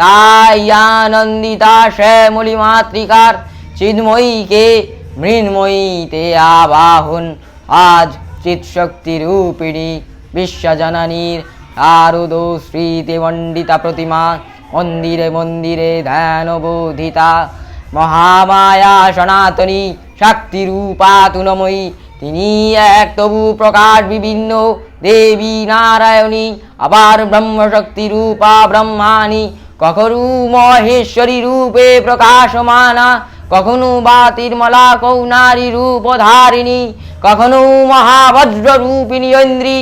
তাই আনন্দিতা শ্যামলী মাতৃকার চিন্ময়ীকে মৃন্ময়ীতে আবাহন। আজ চিৎশক্তি রূপিণী বিশ্বজননীর আরুদ মণ্ডিতা প্রতিমা, মন্দিরে মন্দিরে ধ্যান বোধিতা মহামায়া সনাতনী শক্তি রূপা তুলময়ী তিনি এক তবু প্রকাশ বিভিন্ন দেবী নারায়ণী, আবার ব্রহ্মশক্তি রূপা ব্রহ্মাণী কখনু মহেশ্বরী রূপে প্রকাশমানা, কখনো বা তির্মলা কৌনারী রূপধারিণী, কখনো মহাবজ্র রূপিণী ঐন্দ্রী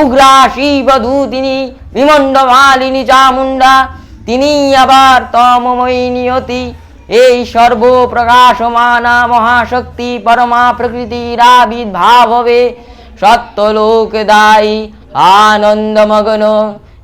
উগ্রা শিবদূতিনী বিমণ্ডমালিনী চামুণ্ডা, তিনি আবার তমময়ী নিয়তি। এই সর্বপ্রকাশমানা মহাশক্তি পরমা প্রকৃতির আবির্ভাব হবে সত্যলোক দায়ী, আনন্দমগ্ন।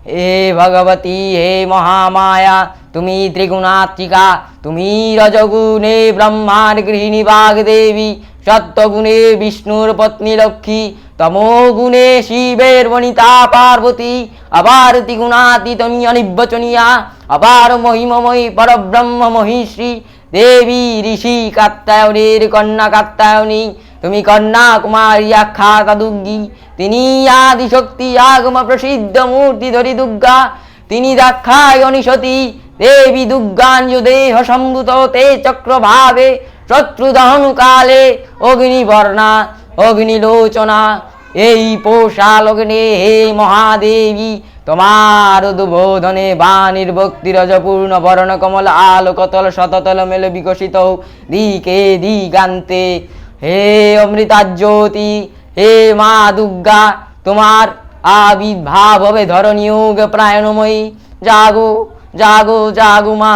হে ভগবতী, হে মহামায়া, তুমি ত্রিগুণাত্মিকা, তুমি রজগুণে ব্রহ্মার গৃহিণী বাগদেবী, সত্যগুণে বিষ্ণুর পত্নী লক্ষ্মী, তমোগুণে শিবের বনিতা পার্বতী আবার ত্রিগুণাতি তুমি অনির্বচনীয়া আবার মহিমময়ী পরব্রহ্ম মহিশ্রী দেবী ঋষি কাত্তায়নের কন্যা কাত্তায়নী তুমি কন্যা কুমারী আখ্যাত দুর্গী তিনি আদিশক্তি আগম প্রসিদ্ধ মূর্তি ধরি দুর্গা তিনি দাক্ষায় সতী দেবী দুর্গাঞ্জ দেহ সম্ভূত তে চক্রভাবে, শত্রুদহন কালে, অগ্নি অগ্নিবর্ণা অগ্নিলোচনা এই পোষা লগ্নে হে মহাদেবী, তোমার দুবোধনে বাণীর ভক্তি রজপূর্ণ বরণ কমল আলোকতল শততল মেল বিকশিত দিকে দিগান্তে। হে অমৃতা জ্যোতি হে মা দুর্গা, তোমার আবির্ভাব হবে ধরণীয়োগ প্রায়ণময়ী। জাগো জাগো জাগো মা।